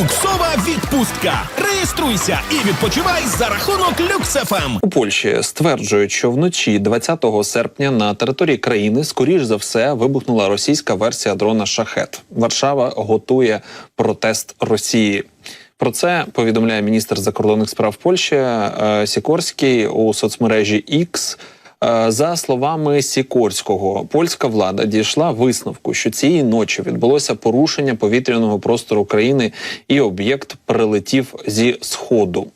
Люксова відпустка. Реєструйся і відпочивай за рахунок Люксефем. У Польщі стверджують, що вночі 20 серпня на території країни, скоріш за все, вибухнула російська версія дрона Шахет. Варшава готує протест Росії. Про це повідомляє міністр закордонних справ Польщі е, Сікорський у соцмережі X. Е, За словами Сікорського, польська влада дійшла висновку, що цієї ночі відбулося порушення повітряного простору країни, і об'єкт прилетів зі сходу.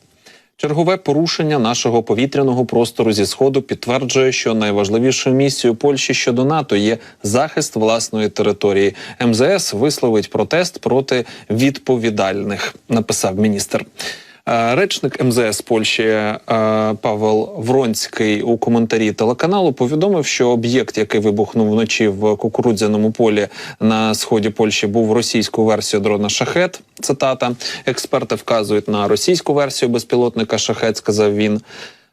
Чергове порушення нашого повітряного простору зі сходу підтверджує, що найважливішою місією Польщі щодо НАТО є захист власної території. МЗС висловить протест проти відповідальних, написав міністр. Е, Речник МЗС Польщі е, Павел Вронський у коментарі телеканалу повідомив, що об'єкт, який вибухнув вночі в кукурудзяному полі на сході Польщі, був російською версією дрона Шахет. Цитата експерти вказують на російську версію безпілотника Шахет. Сказав він.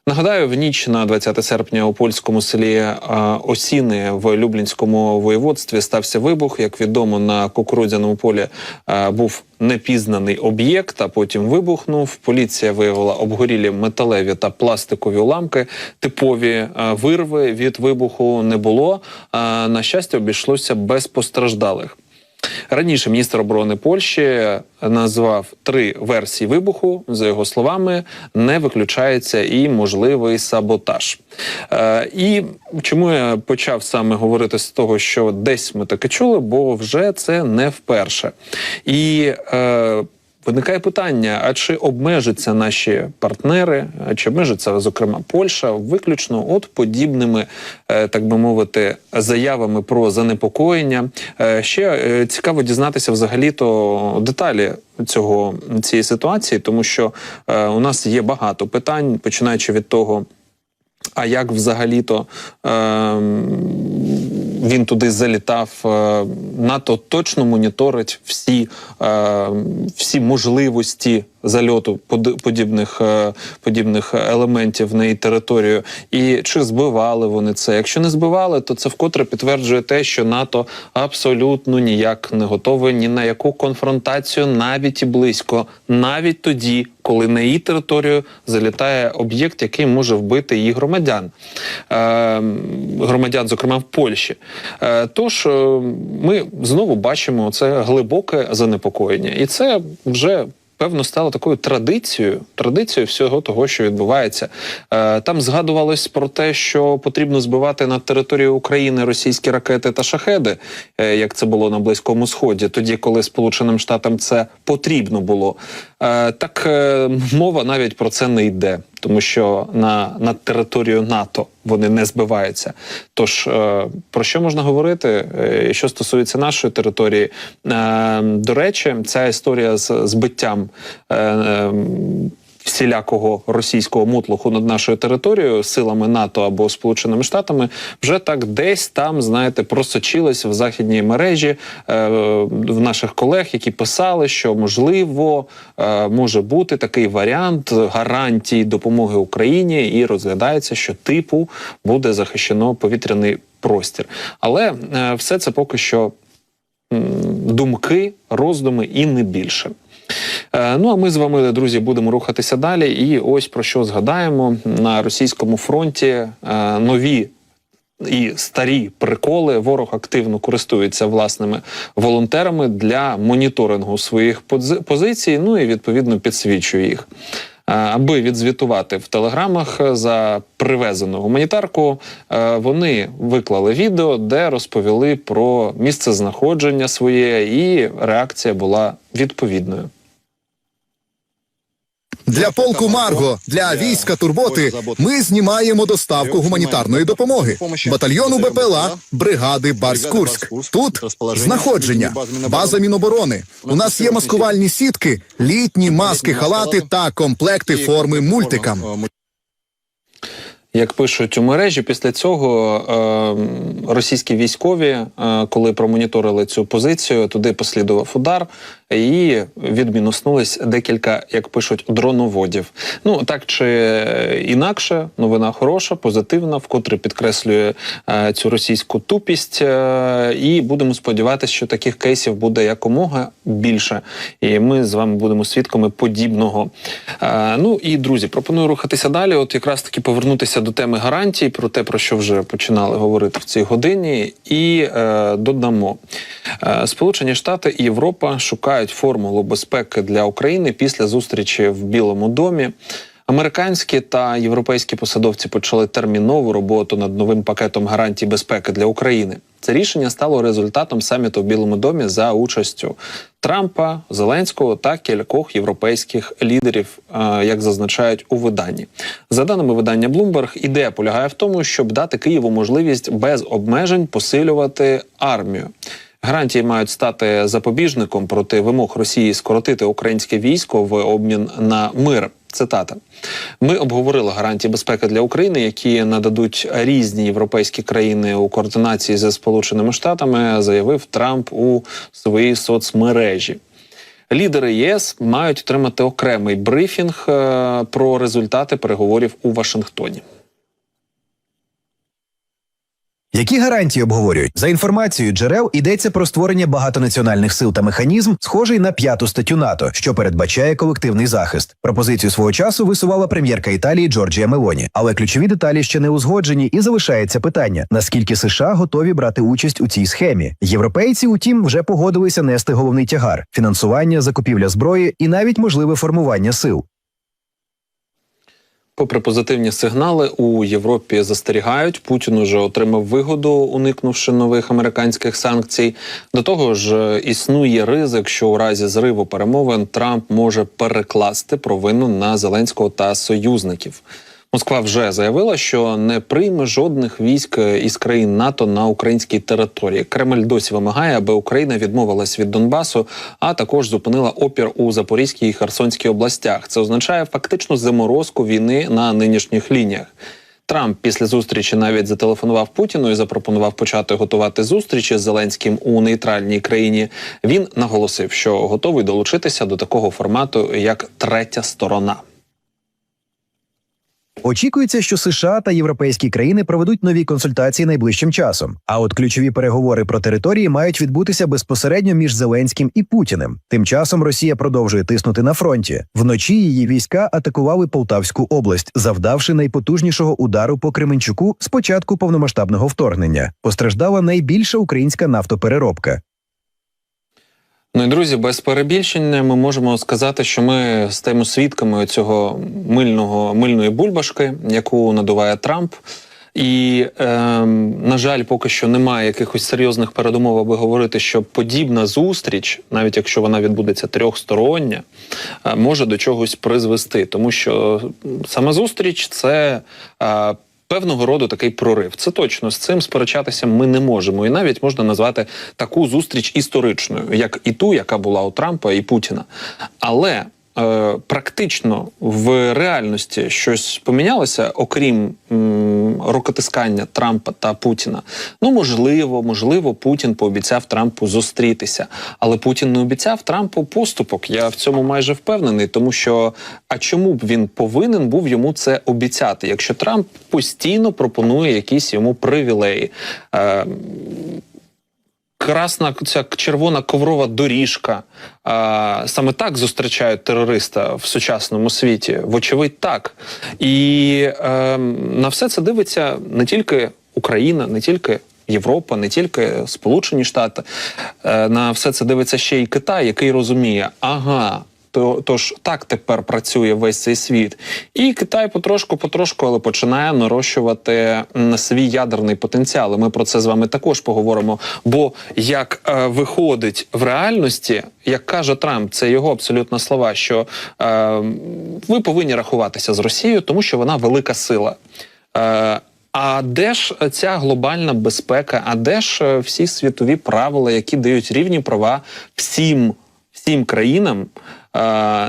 Нагадаю, в ніч на 20 серпня у польському селі е, Осіни в Люблінському воєводстві стався вибух. Як відомо, на кукурудзяному полі е, був непізнаний об'єкт, а потім вибухнув. Поліція виявила обгорілі металеві та пластикові уламки. Типові е, вирви від вибуху не було. На щастя, обійшлося без постраждалих. Раніше міністр оборони Польщі назвав три версії вибуху. За його словами, не виключається і можливий саботаж. Е, і чому я почав саме говорити з того, що десь ми таке чули, бо вже це не вперше. І е, Виникає питання: а чи обмежаться наші партнери, чи обмежиться, зокрема, Польща, виключно от подібними, е, так би мовити, заявами про занепокоєння? Е, Ще е, цікаво дізнатися взагалі-то деталі цього цієї ситуації, тому що у нас є багато питань, починаючи від того. А як взагалі-то е, він туди залітав? Е, НАТО точно моніторить всі, е, всі можливості зальоту подібних, е, подібних елементів на її територію, і чи збивали вони це? Якщо не збивали, то це вкотре підтверджує те, що НАТО абсолютно ніяк не готове ні на яку конфронтацію, навіть і близько, навіть тоді, коли на її територію залітає об'єкт, який може вбити її громадян, е, громадян, зокрема в Польщі. Е, тож е, ми знову бачимо це глибоке занепокоєння, і це вже. Певно, стало такою традицією, традицією всього того, що відбувається. Е, там згадувалось про те, що потрібно збивати на території України російські ракети та шахеди, е, як це було на Близькому Сході, тоді, коли Сполученим Штатам це потрібно було. Е, так мова навіть про це не йде, тому що на, на територію НАТО вони не збиваються. Тож е, про що можна говорити? Е, Що стосується нашої території, Е, до речі, ця історія з збиттям. Всілякого російського мотлуху над нашою територією силами НАТО або Сполученими Штатами вже так десь там, знаєте, просочилось в західній мережі е, в наших колег, які писали, що можливо е, може бути такий варіант гарантій допомоги Україні, і розглядається, що типу буде захищено повітряний простір. Але е, все це поки що думки, роздуми і не більше. Е, Ну а ми з вами, друзі, будемо рухатися далі. І ось про що згадаємо на російському фронті е, нові. І старі приколи ворог активно користується власними волонтерами для моніторингу своїх пози- позицій. Ну і відповідно підсвічує їх. Е, Аби відзвітувати в телеграмах за привезену гуманітарку, вони виклали відео, де розповіли про місце знаходження своє, і реакція була відповідною. Для полку Марго, для війська турботи ми знімаємо доставку гуманітарної допомоги. Батальйону БПЛА, бригади Барськурськ. Тут знаходження, база Міноборони. У нас є маскувальні сітки, літні маски, халати та комплекти форми мультикам. Як пишуть у мережі, після цього е, російські військові, е, коли промоніторили цю позицію, туди послідував удар. І відмінуснулись декілька, як пишуть, дроноводів. Ну так чи інакше, новина хороша, позитивна, вкотре підкреслює е, цю російську тупість. Е, і будемо сподіватися, що таких кейсів буде якомога більше. І ми з вами будемо свідками подібного. Е, ну і друзі, пропоную рухатися далі. От якраз таки повернутися до теми гарантій, про те, про що вже починали говорити в цій годині, і е, додамо. Е, Сполучені Штати і Європа шукають формулу безпеки для України після зустрічі в Білому домі. Американські та європейські посадовці почали термінову роботу над новим пакетом гарантій безпеки для України. Це рішення стало результатом саміту в Білому домі за участю Трампа, Зеленського та кількох європейських лідерів, е, як зазначають у виданні. За даними видання Bloomberg, ідея полягає в тому, щоб дати Києву можливість без обмежень посилювати армію. Гарантії мають стати запобіжником проти вимог Росії скоротити українське військо в обмін на мир. Цитата: ми обговорили гарантії безпеки для України, які нададуть різні європейські країни у координації зі Сполученими Штатами, заявив Трамп у своїй соцмережі. Лідери ЄС мають отримати окремий брифінг е, про результати переговорів у Вашингтоні. Які гарантії обговорюють за інформацією джерел йдеться про створення багатонаціональних сил та механізм, схожий на п'яту статтю НАТО, що передбачає колективний захист. Пропозицію свого часу висувала прем'єрка Італії Джорджія Мелоні, але ключові деталі ще не узгоджені, і залишається питання: наскільки США готові брати участь у цій схемі? Європейці, утім, вже погодилися нести головний тягар: фінансування, закупівля зброї і навіть можливе формування сил. Попри позитивні сигнали, у Європі застерігають. Путін уже отримав вигоду, уникнувши нових американських санкцій. До того ж, е, існує ризик, що у разі зриву перемовин Трамп може перекласти провину на Зеленського та союзників. Москва вже заявила, що не прийме жодних військ із країн НАТО на українській території. Кремль досі вимагає, аби Україна відмовилась від Донбасу, а також зупинила опір у Запорізькій і Херсонській областях. Це означає фактично заморозку війни на нинішніх лініях. Трамп після зустрічі навіть зателефонував Путіну і запропонував почати готувати зустрічі з Зеленським у нейтральній країні. Він наголосив, що готовий долучитися до такого формату як третя сторона. Очікується, що США та європейські країни проведуть нові консультації найближчим часом. А от ключові переговори про території мають відбутися безпосередньо між Зеленським і Путіним. Тим часом Росія продовжує тиснути на фронті. Вночі її війська атакували Полтавську область, завдавши найпотужнішого удару по Кременчуку з початку повномасштабного вторгнення. Постраждала найбільша українська нафтопереробка. Ну і друзі, без перебільшення ми можемо сказати, що ми стаємо свідками цього мильного мильної бульбашки, яку надуває Трамп. І, е, на жаль, поки що немає якихось серйозних передумов, аби говорити, що подібна зустріч, навіть якщо вона відбудеться трьохстороння, е, може до чогось призвести, тому що сама зустріч це. Е, Певного роду такий прорив. Це точно з цим сперечатися ми не можемо, і навіть можна назвати таку зустріч історичною, як і ту, яка була у Трампа і Путіна. Але е, практично в реальності щось помінялося, окрім м, рукотискання Трампа та Путіна. Ну можливо, можливо, Путін пообіцяв Трампу зустрітися, але Путін не обіцяв Трампу поступок. Я в цьому майже впевнений, тому що а чому б він повинен був йому це обіцяти, якщо Трамп постійно пропонує якісь йому привілеї? Е, красна ця червона коврова доріжка. А, саме так зустрічають терориста в сучасному світі. Вочевидь, так. І е, на все це дивиться не тільки Україна, не тільки. Європа, не тільки Сполучені Штати, Е, на все це дивиться ще й Китай, який розуміє, ага, то тож так тепер працює весь цей світ, і Китай потрошку, потрошку, але починає нарощувати свій ядерний потенціал. І Ми про це з вами також поговоримо. Бо як е, виходить в реальності, як каже Трамп, це його абсолютно слова, що е, ви повинні рахуватися з Росією, тому що вона велика сила. Е, а де ж ця глобальна безпека? А де ж е, всі світові правила, які дають рівні права всім, всім країнам,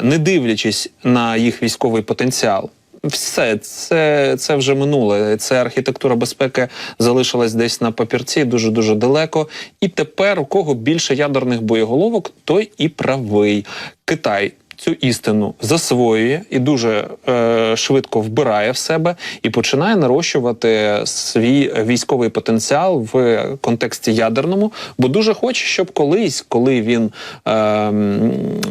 не дивлячись на їх військовий потенціал? все це, це вже минуле. Це архітектура безпеки залишилась десь на папірці дуже дуже далеко. І тепер у кого більше ядерних боєголовок, той і правий. Китай цю істину засвоює і дуже е, швидко вбирає в себе і починає нарощувати свій військовий потенціал в контексті ядерному, бо дуже хоче, щоб колись, коли він е,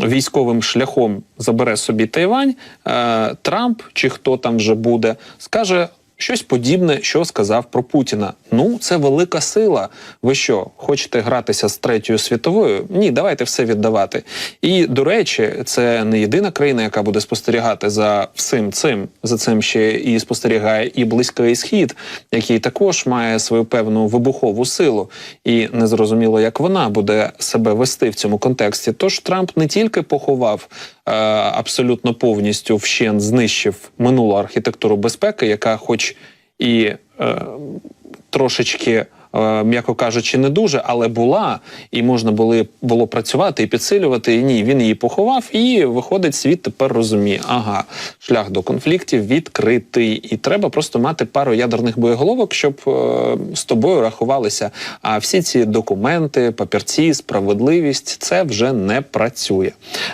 військовим шляхом забере собі Тайвань, е, Трамп чи хто там вже буде, скаже. Щось подібне, що сказав про Путіна. Ну, це велика сила. Ви що, хочете гратися з третьою світовою? Ні, давайте все віддавати. І до речі, це не єдина країна, яка буде спостерігати за всім цим. За цим ще і спостерігає і близький схід, який також має свою певну вибухову силу, і незрозуміло, як вона буде себе вести в цьому контексті. Тож Трамп не тільки поховав абсолютно повністю вщент знищив минулу архітектуру безпеки, яка, хоч і е, трошечки. Е, М'яко кажучи, не дуже, але була, і можна було, було працювати і підсилювати. І ні, він її поховав, і виходить, світ тепер розуміє, ага, шлях до конфліктів відкритий, і треба просто мати пару ядерних боєголовок, щоб е, з тобою рахувалися. А всі ці документи, папірці, справедливість це вже не працює.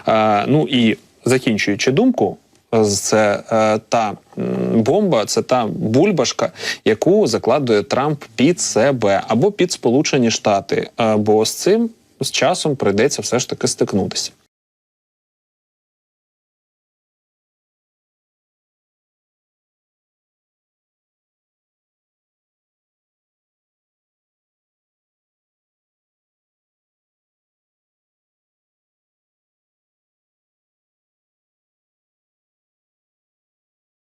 Е, ну і закінчуючи думку, це е, та бомба, це та бульбашка, яку закладує Трамп під себе або під Сполучені Штати. Е, бо з цим з часом прийдеться все ж таки стикнутися.